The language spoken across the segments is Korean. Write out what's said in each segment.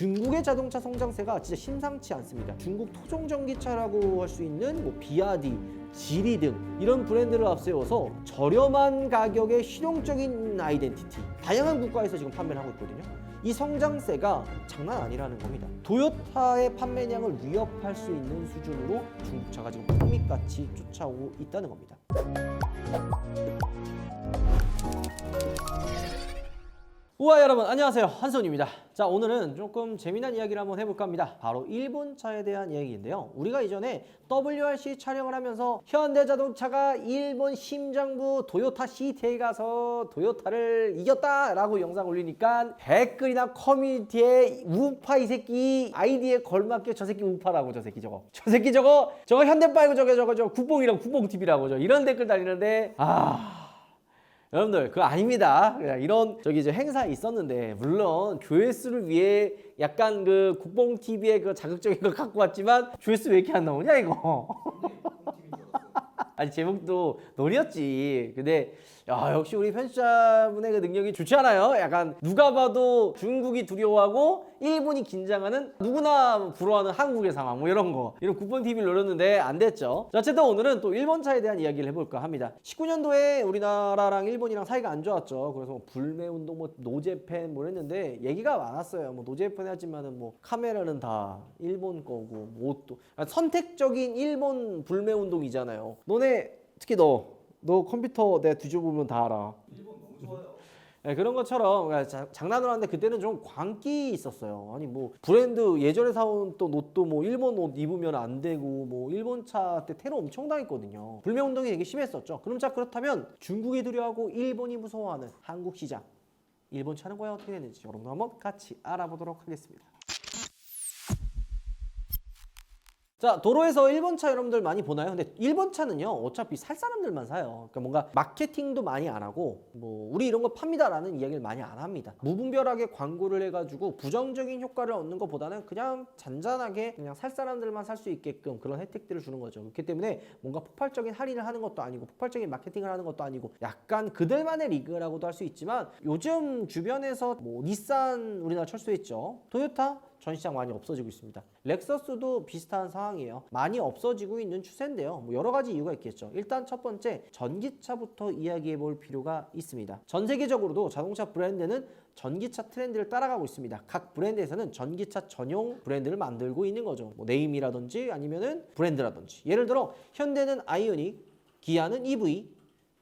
중국의 자동차 성장세가 진짜 심상치 않습니다. 중국 토종 전기차라고 할 수 있는 뭐 비아디, 지리 등 이런 브랜드를 앞세워서 저렴한 가격의 실용적인 아이덴티티 다양한 국가에서 지금 판매를 하고 있거든요. 이 성장세가 장난 아니라는 겁니다. 도요타의 판매량을 위협할 수 있는 수준으로 중국차가 지금 폭밑같이 쫓아오고 있다는 겁니다. 우와 여러분. 안녕하세요. 한손입니다. 자 오늘은 조금 재미난 이야기를 한번 해볼까 합니다. 바로 일본 차에 대한 이야기인데요. 우리가 이전에 WRC 촬영을 하면서 현대자동차가 일본 심장부 도요타 시티에 가서 도요타를 이겼다 라고 영상 올리니까 댓글이나 커뮤니티에 우파 이 새끼 아이디에 걸맞게 저 새끼 우파라고 저 새끼 저거. 저 새끼 저거 저거 현대 빨고 저거 저거 저 국뽕이랑 국뽕TV라고 저 이런 댓글 달리는데 아 여러분들 그거 아닙니다. 이런 저기 이제 행사 있었는데 물론 조회수를 위해 약간 그 국뽕 TV의 그 자극적인 걸 갖고 왔지만 조회수 왜 이렇게 안 나오냐 이거. 아니 제목도 놀이였지. 근데 야 역시 우리 편집자분의 그 능력이 좋지 않아요? 약간 누가 봐도 중국이 두려워하고 일본이 긴장하는 누구나 부러워하는 한국의 상황 뭐 이런 거 이런 국뽕 TV를 노렸는데 안 됐죠. 자, 어쨌든 오늘은 또 일본 차에 대한 이야기를 해볼까 합니다. 19년도에 우리나라랑 일본이랑 사이가 안 좋았죠. 그래서 뭐 불매 운동 뭐 노제팬 뭐 했는데 얘기가 많았어요. 뭐 노제팬 하지만은 뭐 카메라는 다 일본 거고 뭐 옷도 그러니까 선택적인 일본 불매 운동이잖아요. 너네 특히 너 너 컴퓨터 내가 뒤져보면 다 알아. 네, 그런 것처럼 그러니까 자- 장난으로 하는데 그때는 좀 광기 있었어요. 아니 뭐 브랜드 예전에 사온 또 옷도 뭐 일본 옷 입으면 안 되고 뭐 일본 차 때 테러 엄청 당했거든요. 불매 운동이 되게 심했었죠. 그럼 자 그렇다면 중국이 두려워하고 일본이 무서워하는 한국 시장. 일본 차는 과연 어떻게 되는지 여러분 한번 같이 알아보도록 하겠습니다. 자 도로에서 일본 차 여러분들 많이 보나요? 근데 일본 차는요 어차피 살 사람들만 사요. 그러니까 뭔가 마케팅도 많이 안 하고 뭐 우리 이런 거 팝니다 라는 이야기를 많이 안 합니다. 무분별하게 광고를 해가지고 부정적인 효과를 얻는 것보다는 그냥 잔잔하게 그냥 살 사람들만 살 수 있게끔 그런 혜택들을 주는 거죠. 그렇기 때문에 뭔가 폭발적인 할인을 하는 것도 아니고 폭발적인 마케팅을 하는 것도 아니고 약간 그들만의 리그라고도 할 수 있지만 요즘 주변에서 뭐 닛산 우리나라 철수했죠. 토요타 전시장 많이 없어지고 있습니다. 렉서스도 비슷한 상황이에요. 많이 없어지고 있는 추세인데요. 뭐 여러 가지 이유가 있겠죠. 일단 첫 번째 전기차부터 이야기해 볼 필요가 있습니다. 전 세계적으로도 자동차 브랜드는 전기차 트렌드를 따라가고 있습니다. 각 브랜드에서는 전기차 전용 브랜드를 만들고 있는 거죠. 뭐 네임이라든지 아니면은 브랜드라든지. 예를 들어 현대는 아이오닉, 기아는 EV,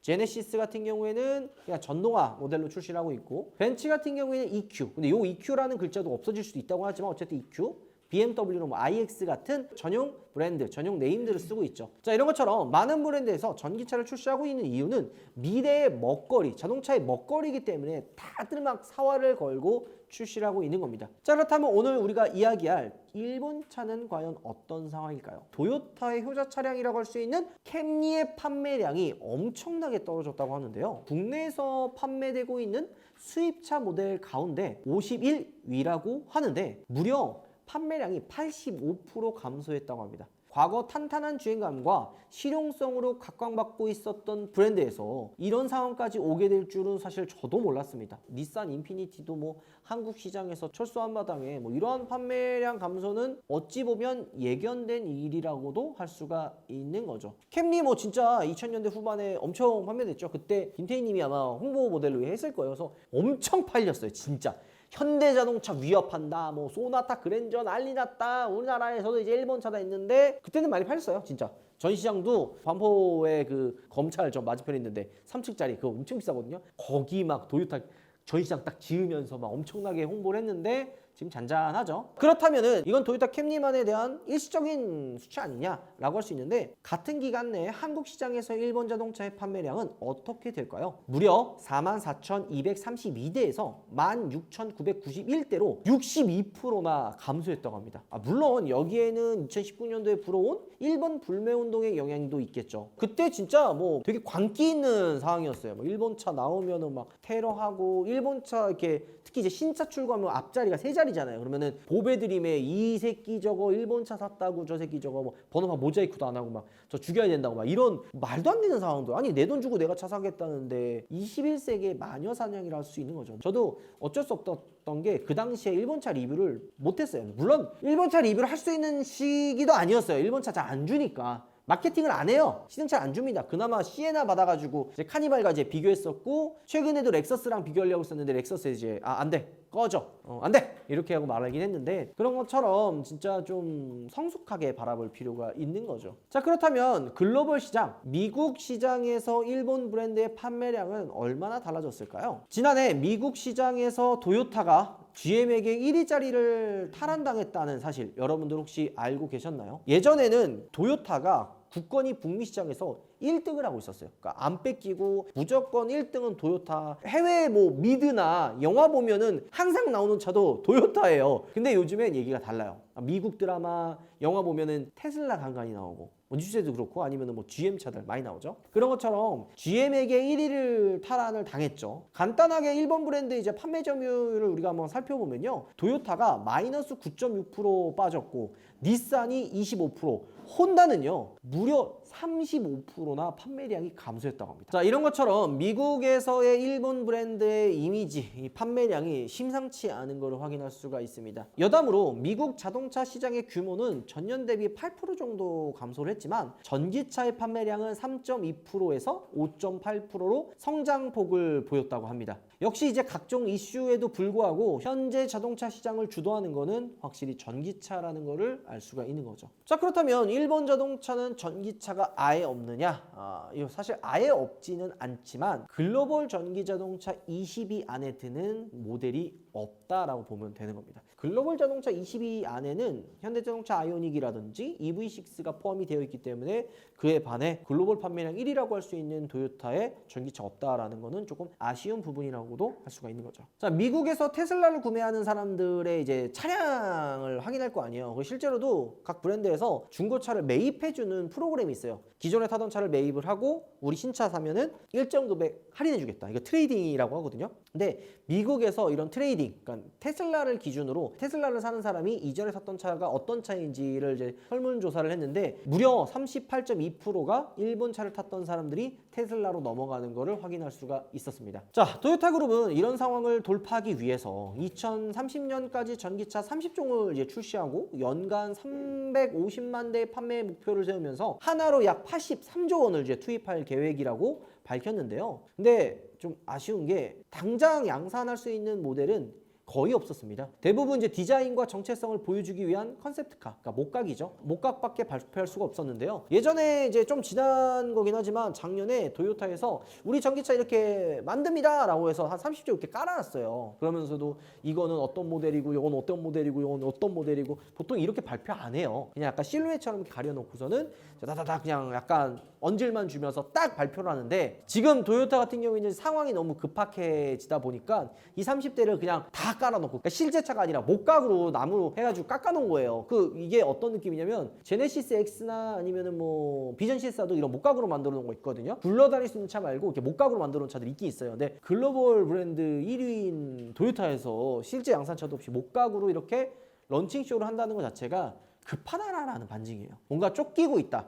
제네시스 같은 경우에는 그냥 전동화 모델로 출시를 하고 있고 벤츠 같은 경우에는 EQ 근데 요 EQ라는 글자도 없어질 수도 있다고 하지만 어쨌든 EQ BMW는 뭐 iX 같은 전용 브랜드, 전용 네임들을 쓰고 있죠. 자, 이런 것처럼 많은 브랜드에서 전기차를 출시하고 있는 이유는 미래의 먹거리, 자동차의 먹거리이기 때문에 다들 막 사활을 걸고 출시를 하고 있는 겁니다. 자, 그렇다면 오늘 우리가 이야기할 일본 차는 과연 어떤 상황일까요? 도요타의 효자 차량이라고 할 수 있는 캠리의 판매량이 엄청나게 떨어졌다고 하는데요. 국내에서 판매되고 있는 수입차 모델 가운데 51위라고 하는데 무려 판매량이 85% 감소했다고 합니다. 과거 탄탄한 주행감과 실용성으로 각광받고 있었던 브랜드에서 이런 상황까지 오게 될 줄은 사실 저도 몰랐습니다. 닛산 인피니티도 뭐 한국 시장에서 철수 한 마당에 뭐 이러한 판매량 감소는 어찌 보면 예견된 일이라고도 할 수가 있는 거죠. 캠리 뭐 진짜 2000년대 후반에 엄청 판매됐죠. 그때 김태희님이 아마 홍보 모델로 했을 거예요. 그래서 엄청 팔렸어요. 진짜. 현대자동차 위협한다, 뭐 소나타 그랜저 난리 났다. 우리나라에서도 이제 일본 차다 있는데 그때는 많이 팔렸어요, 진짜. 전시장도 반포에 그 검찰 저 맞은편에 있는데 3층짜리 그거 엄청 비싸거든요. 거기 막 도요타 전시장 딱 지으면서 막 엄청나게 홍보를 했는데 지금 잔잔하죠. 그렇다면은 이건 도요타 캠리만에 대한 일시적인 수치 아니냐라고 할 수 있는데 같은 기간 내에 한국 시장에서 일본 자동차의 판매량은 어떻게 될까요? 무려 44,232대에서 16,991대로 62%나 감소했다고 합니다. 아, 물론 여기에는 2019년도에 불어온 일본 불매 운동의 영향도 있겠죠. 그때 진짜 뭐 되게 광기 있는 상황이었어요. 뭐 일본 차 나오면은 막 테러하고 일본 차 이렇게 특히 이제 신차 출고하면 앞자리가 세 자리 헷갈리잖아요. 그러면은 보배드림에 이 새끼 저거 일본 차 샀다고 저 새끼 저거 뭐 번호판 모자이크도 안 하고 막 저 죽여야 된다고 막 이런 말도 안 되는 상황들. 아니 내 돈 주고 내가 차 사겠다는데 21세기의 마녀 사냥이라 할 수 있는 거죠. 저도 어쩔 수 없었던 게 그 당시에 일본 차 리뷰를 못했어요. 물론 일본 차 리뷰를 할 수 있는 시기도 아니었어요. 일본 차 잘 안 주니까. 마케팅을 안 해요. 시승차 안 줍니다. 그나마 시에나 받아가지고 이제 카니발과 이제 비교했었고 최근에도 렉서스랑 비교하려고 했었는데 렉서스 이제 아 안 돼. 꺼져. 어, 안 돼. 이렇게 하고 말하긴 했는데 그런 것처럼 진짜 좀 성숙하게 바라볼 필요가 있는 거죠. 자 그렇다면 글로벌 시장, 미국 시장에서 일본 브랜드의 판매량은 얼마나 달라졌을까요? 지난해 미국 시장에서 도요타가 GM에게 1위 자리를 탈환당했다는 사실 여러분들 혹시 알고 계셨나요? 예전에는 도요타가 국건이 북미 시장에서 1등을 하고 있었어요. 그러니까 안 뺏기고 무조건 1등은 도요타. 해외 뭐 미드나 영화 보면은 항상 나오는 차도 도요타예요. 근데 요즘엔 얘기가 달라요. 미국 드라마, 영화 보면은 테슬라 간간히 나오고 뭐 뉴스에도 그렇고 아니면은 뭐 GM 차들 많이 나오죠. 그런 것처럼 GM에게 1위를 탈환을 당했죠. 간단하게 일본 브랜드 이제 판매 점유율을 우리가 한번 살펴보면요. 도요타가 마이너스 9.6% 빠졌고 닛산이 25%, 혼다는요 무려 35%나 판매량이 감소했다고 합니다. 자 이런 것처럼 미국에서의 일본 브랜드의 이미지, 이 판매량이 심상치 않은 것을 확인할 수가 있습니다. 여담으로 미국 자동차 시장의 규모는 전년 대비 8% 정도 감소를 했 지만 전기차의 판매량은 3.2%에서 5.8%로 성장폭을 보였다고 합니다. 역시 이제 각종 이슈에도 불구하고 현재 자동차 시장을 주도하는 것은 확실히 전기차라는 것을 알 수가 있는 거죠. 자 그렇다면 일본 자동차는 전기차가 아예 없느냐? 아, 이거 사실 아예 없지는 않지만 글로벌 전기 자동차 20위 안에 드는 모델이 없다라고 보면 되는 겁니다. 글로벌 자동차 20위 안에는 현대자동차 아이오닉이라든지 EV6가 포함이 되어 있기 때문에 그에 반해 글로벌 판매량 1위라고 할 수 있는 도요타의 전기차 없다라는 것은 조금 아쉬운 부분이라고도 할 수가 있는 거죠. 자, 미국에서 테슬라를 구매하는 사람들의 이제 차량을 확인할 거 아니에요. 그 실제로도 각 브랜드에서 중고차를 매입해주는 프로그램이 있어요. 기존에 타던 차를 매입을 하고 우리 신차 사면은 일정 금액 할인해주겠다. 이거 트레이딩이라고 하거든요. 근데 미국에서 이런 트레이딩, 그러니까 테슬라를 기준으로 테슬라를 사는 사람이 이전에 샀던 차가 어떤 차인지를 이제 설문조사를 했는데 무려 38.2%가 일본 차를 탔던 사람들이 테슬라로 넘어가는 것을 확인할 수가 있었습니다. 자, 토요타 그룹은 이런 상황을 돌파하기 위해서 2030년까지 전기차 30종을 이제 출시하고 연간 350만 대 판매 목표를 세우면서 하나로 약 83조 원을 이제 투입할 계획이라고 밝혔는데요. 근데 좀 아쉬운 게 당장 양산할 수 있는 모델은 거의 없었습니다. 대부분 이제 디자인과 정체성을 보여주기 위한 컨셉트카, 그러니까 목각이죠. 목각밖에 발표할 수가 없었는데요. 예전에 이제 좀 지난 거긴 하지만 작년에 도요타에서 우리 전기차 이렇게 만듭니다라고 해서 한 30조 이렇게 깔아놨어요. 그러면서도 이거는 어떤 모델이고, 이건 어떤 모델이고, 이건 어떤 모델이고 보통 이렇게 발표 안 해요. 그냥 약간 실루엣처럼 가려놓고서는 다다다 그냥 약간 언질만 주면서 딱 발표를 하는데 지금 도요타 같은 경우에는 상황이 너무 급박해지다 보니까 이 30대를 그냥 다 깔아놓고 그러니까 실제차가 아니라 목각으로 나무로 해가지고 깎아놓은 거예요. 그 이게 어떤 느낌이냐면 제네시스 X나 아니면은 뭐 비전 CS도 이런 목각으로 만들어 놓은 거 있거든요. 굴러다닐 수 있는 차 말고 이렇게 목각으로 만들어 놓은 차들이 있긴 있어요. 근데 글로벌 브랜드 1위인 도요타에서 실제 양산차도 없이 목각으로 이렇게 런칭 쇼를 한다는 것 자체가 급하다라는 반증이에요. 뭔가 쫓기고 있다.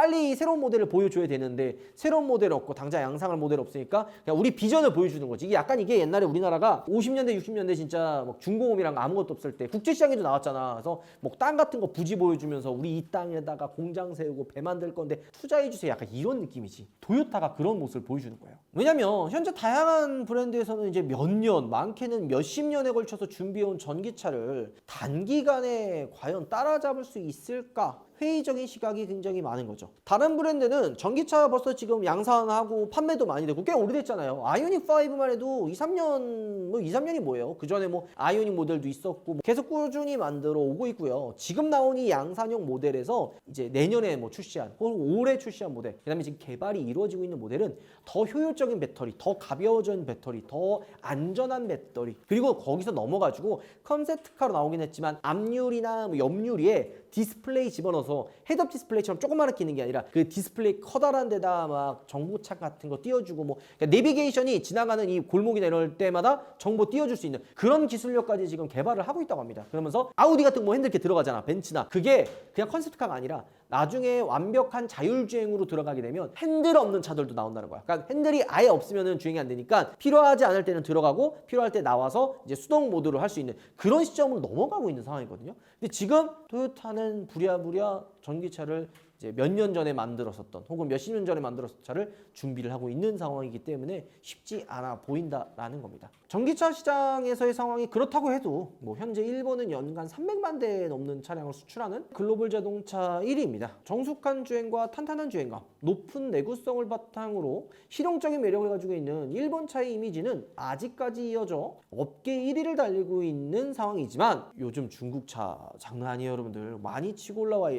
빨리 새로운 모델을 보여줘야 되는데 새로운 모델 없고 당장 양상할 모델 없으니까 그냥 우리 비전을 보여주는 거지. 이게 약간 이게 옛날에 우리나라가 50년대 60년대 진짜 막 중공업이랑 아무것도 없을 때 국제시장에도 나왔잖아. 그래서 뭐 땅 같은 거 부지 보여주면서 우리 이 땅에다가 공장 세우고 배 만들 건데 투자해 주세요. 약간 이런 느낌이지. 도요타가 그런 모습을 보여주는 거예요. 왜냐면 현재 다양한 브랜드에서는 이제 몇 년, 많게는 몇십 년에 걸쳐서 준비해온 전기차를 단기간에 과연 따라잡을 수 있을까? 회의적인 시각이 굉장히 많은 거죠. 다른 브랜드는 전기차 벌써 지금 양산하고 판매도 많이 되고 꽤 오래됐잖아요. 아이오닉 5만 해도 2, 3년, 뭐 2, 3년이 뭐예요? 그 전에 뭐 아이오닉 모델도 있었고 뭐 계속 꾸준히 만들어 오고 있고요. 지금 나온 이 양산형 모델에서 이제 내년에 뭐 출시한 혹은 올해 출시한 모델, 그다음에 지금 개발이 이루어지고 있는 모델은 더 효율적 효율적인 배터리, 더 가벼워진 배터리, 더 안전한 배터리 그리고 거기서 넘어가지고 컨셉트카로 나오긴 했지만 앞유리나 뭐 옆유리에 디스플레이 집어넣어서 헤드업 디스플레이처럼 끼는 게 아니라 그 디스플레이 커다란 데다 막 정보창 같은 거 띄워주고 뭐 그러니까 내비게이션이 지나가는 이 골목이나 이럴 때마다 정보 띄워줄 수 있는 그런 기술력까지 지금 개발을 하고 있다고 합니다. 그러면서 아우디 같은 거 핸들 이렇게 들어가잖아 벤츠나 그게 그냥 컨셉트카가 아니라 나중에 완벽한 자율주행으로 들어가게 되면 핸들 없는 차들도 나온다는 거야. 그러니까 핸들이 아예 없으면 주행이 안 되니까 필요하지 않을 때는 들어가고 필요할 때 나와서 이제 수동 모드로 할 수 있는 그런 시점으로 넘어가고 있는 상황이거든요. 근데 지금 토요타는 부랴부랴 전기차를 이제 몇 년 전에 만들었었던 혹은 몇십 년 전에 만들었던 차를 준비를 하고 있는 상황이기 때문에 쉽지 않아 보인다라는 겁니다. 전기차 시장에서의 상황이 그렇다고 해도 뭐 현재 일본은 연간 300만 대 넘는 차량을 수출하는 글로벌 자동차 1위입니다. 정숙한 주행과 탄탄한 주행감, 높은 내구성을 바탕으로 실용적인 매력을 가지고 있는 일본 차의 이미지는 아직까지 이어져 업계 1위를 달리고 있는 상황이지만 요즘 중국 차 장난 아니에요 여러분들 많이 치고 올라와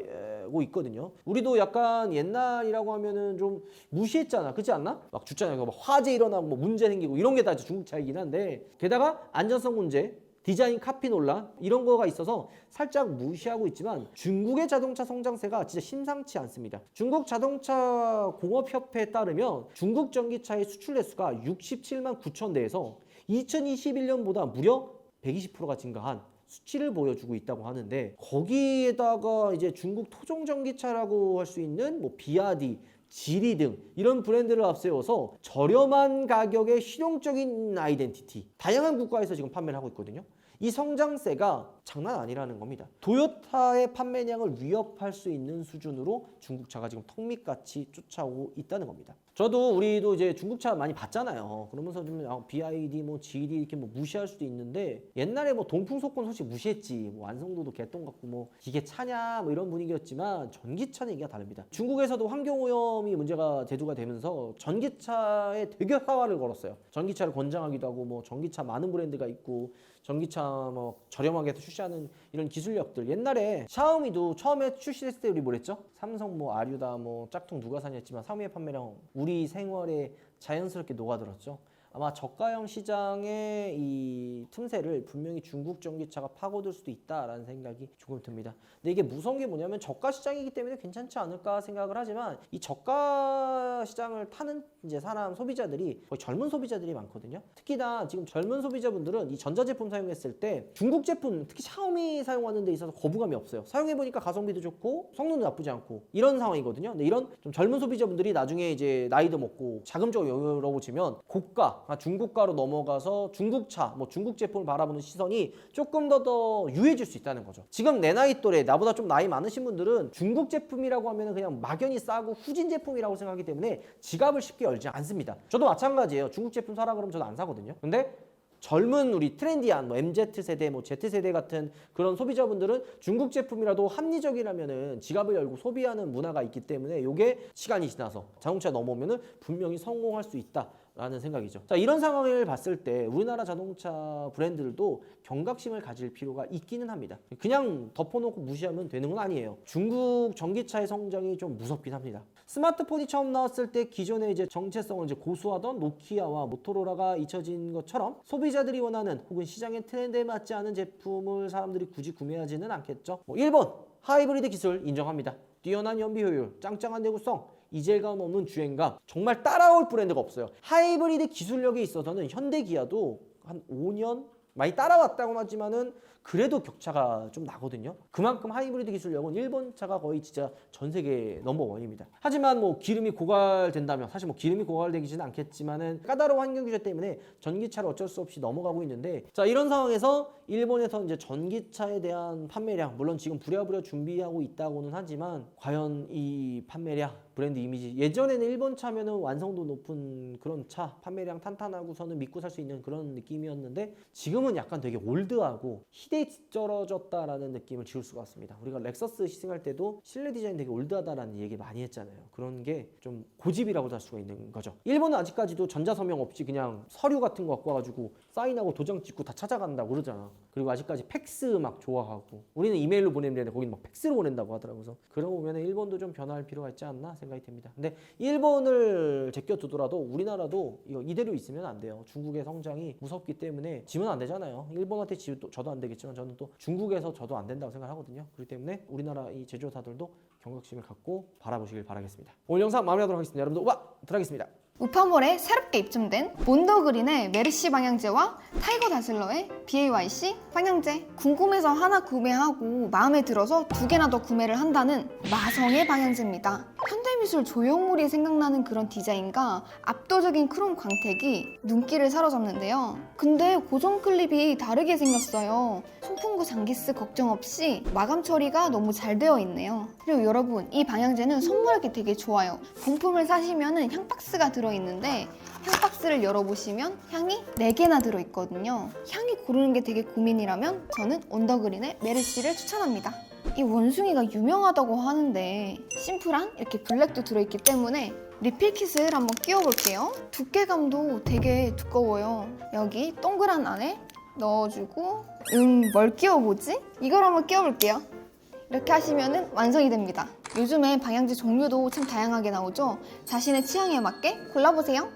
고 있거든요 우리도 약간 옛날이라고 하면은 좀 무시했잖아 그렇지 않나? 막 주차장에 막 화재 일어나고 뭐 문제 생기고 이런 게 다 중국 차이긴 한데 게다가 안전성 문제 디자인 카피 논란 이런 거가 있어서 살짝 무시하고 있지만 중국의 자동차 성장세가 진짜 심상치 않습니다. 중국 자동차 공업협회에 따르면 중국 전기차의 수출 대수가 67만 9천 대에서 2021년보다 무려 120%가 증가한 수치를 보여주고 있다고 하는데 거기에다가 이제 중국 토종 전기차라고 할 수 있는 뭐 비아디 지리 등 이런 브랜드를 앞세워서 저렴한 가격의 실용적인 아이덴티티 다양한 국가에서 지금 판매를 하고 있거든요. 이 성장세가 장난 아니라는 겁니다. 도요타의 판매량을 위협할 수 있는 수준으로 중국차가 지금 턱밑같이 쫓아오고 있다는 겁니다. 저도 우리도 이제 중국차 많이 봤잖아요. 그러면서 좀 아, BID 뭐 GD 이렇게 뭐 무시할 수도 있는데 옛날에 뭐 동풍속권 솔직히 무시했지. 뭐 완성도도 개똥 같고 뭐 이게 차냐 뭐 이런 분위기였지만 전기차는 얘기가 다릅니다. 중국에서도 환경 오염이 문제가 대두가 되면서 전기차에 되게 화화를 걸었어요. 전기차를 권장하기도 하고 뭐 전기차 많은 브랜드가 있고 전기차 뭐 저렴하게 출시하는 이런 기술력들 옛날에 샤오미도 처음에 출시했을 때 우리 뭐랬죠? 삼성 뭐 아류다 뭐 짝퉁 누가 사냐 했지만 샤오미의 판매량 우리 생활에 자연스럽게 녹아들었죠. 아마 저가형 시장의 이 틈새를 분명히 중국 전기차가 파고들 수도 있다라는 생각이 조금 듭니다. 근데 이게 무서운 게 뭐냐면 저가 시장이기 때문에 괜찮지 않을까 생각을 하지만 이 저가 시장을 타는 이제 사람 소비자들이 거의 젊은 소비자들이 많거든요. 특히나 지금 젊은 소비자분들은 이 전자제품 사용했을 때 중국 제품 특히 샤오미 사용하는 데 있어서 거부감이 없어요. 사용해 보니까 가성비도 좋고 성능도 나쁘지 않고 이런 상황이거든요. 근데 이런 좀 젊은 소비자분들이 나중에 이제 나이도 먹고 자금적으로 여유로워지면 고가 아, 중국가로 넘어가서 중국차 뭐 중국 제품을 바라보는 시선이 조금 더 더 유해질 수 있다는 거죠. 지금 내 나이 또래 나보다 좀 나이 많으신 분들은 중국 제품이라고 하면 그냥 막연히 싸고 후진 제품이라고 생각하기 때문에 지갑을 쉽게 열지 않습니다. 저도 마찬가지예요. 중국 제품 사라 그러면 저도 안 사거든요. 근데 젊은 우리 트렌디한 뭐 MZ 세대, 뭐 Z 세대 같은 그런 소비자분들은 중국 제품이라도 합리적이라면은 지갑을 열고 소비하는 문화가 있기 때문에 이게 시간이 지나서 자동차 넘어오면은 분명히 성공할 수 있다. 라는 생각이죠. 자, 이런 상황을 봤을 때 우리나라 자동차 브랜드들도 경각심을 가질 필요가 있기는 합니다. 그냥 덮어놓고 무시하면 되는 건 아니에요. 중국 전기차의 성장이 좀 무섭긴 합니다. 스마트폰이 처음 나왔을 때 기존의 이제 정체성을 이제 고수하던 노키아와 모토로라가 잊혀진 것처럼 소비자들이 원하는 혹은 시장의 트렌드에 맞지 않은 제품을 사람들이 굳이 구매하지는 않겠죠. 뭐 1번 하이브리드 기술 인정합니다. 뛰어난 연비 효율, 짱짱한 내구성, 이질감 없는 주행감 정말 따라올 브랜드가 없어요. 하이브리드 기술력에 있어서는 현대 기아도 한 5년 많이 따라왔다고 하지만은 그래도 격차가 좀 나거든요. 그만큼 하이브리드 기술력은 일본 차가 거의 진짜 전 세계 넘버원입니다. 하지만 뭐 기름이 고갈된다면 사실 뭐 기름이 고갈되기는 않겠지만은 까다로운 환경 규제 때문에 전기차를 어쩔 수 없이 넘어가고 있는데 자 이런 상황에서 일본에서 이제 전기차에 대한 판매량 물론 지금 부랴부랴 준비하고 있다고는 하지만 과연 이 판매량 브랜드 이미지 예전에는 일본 차면은 완성도 높은 그런 차 판매량 탄탄하고서는 믿고 살 수 있는 그런 느낌이었는데 지금은 약간 되게 올드하고 시대떨어졌다라는 느낌을 지울 수가 없습니다. 우리가 렉서스 시승할 때도 실내 디자인 되게 올드하다라는 얘기 많이 했잖아요. 그런 게 좀 고집이라고도 할 수가 있는 거죠. 일본은 아직까지도 전자서명 없이 그냥 서류 같은 거 갖고 와가지고 사인하고 도장 찍고 다 찾아간다고 그러잖아. 그리고 아직까지 팩스 막 좋아하고 우리는 이메일로 보내면 되는데 거기는 막 팩스로 보낸다고 하더라고요. 그래서 그러고 보면 일본도 좀 변화할 필요가 있지 않나 생각이 듭니다. 근데 일본을 제껴두더라도 우리나라도 이거 이대로 있으면 안 돼요. 중국의 성장이 무섭기 때문에 지면 안 되잖아요. 일본한테 지도 저도 안 되겠지 만 저는 또 중국에서 저도 안 된다고 생각하거든요. 그렇기 때문에 우리나라 이 제조사들도 경각심을 갖고 바라보시길 바라겠습니다. 오늘 영상 마무리하도록 하겠습니다. 여러분들 우와 들어가겠습니다. 우파몰에 새롭게 입점된 몬더그린의 메르시 방향제와 타이거 다슬러의 BAYC 방향제. 궁금해서 하나 구매하고 마음에 들어서 두 개나 더 구매를 한다는 마성의 방향제입니다. 현대미술 조형물이 생각나는 그런 디자인과 압도적인 크롬 광택이 눈길을 사로잡는데요. 근데 고정 클립이 다르게 생겼어요. 송풍구 장기스 걱정 없이 마감 처리가 너무 잘 되어 있네요. 그리고 여러분 이 방향제는 선물하기 되게 좋아요. 본품을 사시면은 향박스가 들어있는데 향박스를 열어보시면 향이 4개나 들어있거든요. 향이 고르는 게 되게 고민이라면 저는 언더그린의 메르시를 추천합니다. 이 원숭이가 유명하다고 하는데 심플한 이렇게 블랙도 들어있기 때문에 리필 킷을 한번 끼워볼게요. 두께감도 되게 두꺼워요. 여기 동그란 안에 넣어주고 음, 뭘 끼워보지? 이걸 한번 끼워볼게요. 이렇게 하시면 완성이 됩니다. 요즘에 방향제 종류도 참 다양하게 나오죠? 자신의 취향에 맞게 골라보세요.